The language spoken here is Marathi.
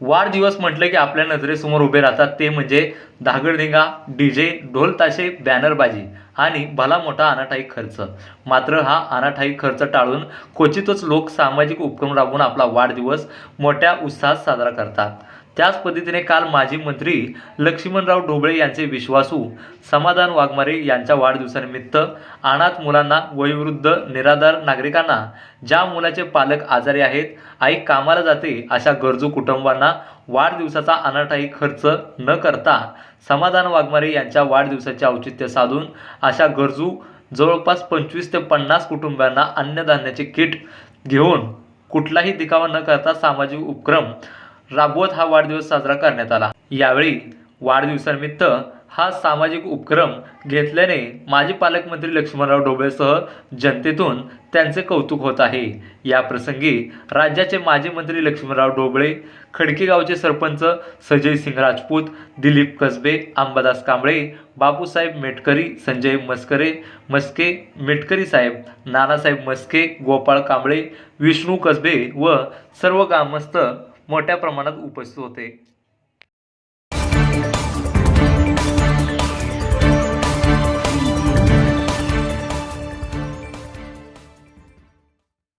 वाढदिवस म्हटलं की आपल्या नजरेसमोर उभे राहतात. ते म्हणजे धागडधिंगा डी जे ढोल ताशे बॅनरबाजी आणि भला मोठा अनाठाई खर्च. मात्र हा अनाठाई खर्च टाळून क्वचितच लोक सामाजिक उपक्रम राबवून आपला वाढदिवस मोठ्या उत्साहात साजरा करतात. त्याच पद्धतीने काल माजी मंत्री लक्ष्मणराव ढोबळे यांचे विश्वासू समाधान वाघमारे यांच्या वाढदिवसानिमित्त अनाथ मुलांना वयोवृद्ध निराधार नागरिकांना ज्या मुलाचे पालक आजारी आहेत आई कामाला जाते अशा गरजू कुटुंबांना वाढदिवसाचा अनाठाई खर्च न करता समाधान वाघमारे यांच्या वाढदिवसाचे औचित्य साधून अशा गरजू जवळपास पंचवीस ते पन्नास कुटुंबांना अन्नधान्याचे किट घेऊन कुठलाही दिखावा न करता सामाजिक उपक्रम राबवत हा वाढदिवस साजरा करण्यात आला. यावेळी वाढदिवसानिमित्त हा सामाजिक उपक्रम घेतल्याने माजी पालकमंत्री लक्ष्मणराव ढोबळेसह जनतेतून त्यांचे कौतुक होत आहे. या प्रसंगी राज्याचे माजी मंत्री लक्ष्मणराव ढोबळे खडकेगावचे सरपंच सजय सिंग राजपूत दिलीप कसबे अंबादास कांबळे बापूसाहेब मेटकरी संजय मस्करे मस्के मेटकरी साहेब नानासाहेब मस्के गोपाळ कांबळे विष्णू कसबे व सर्व ग्रामस्थ मोठ्या प्रमाणात उपस्थित होते.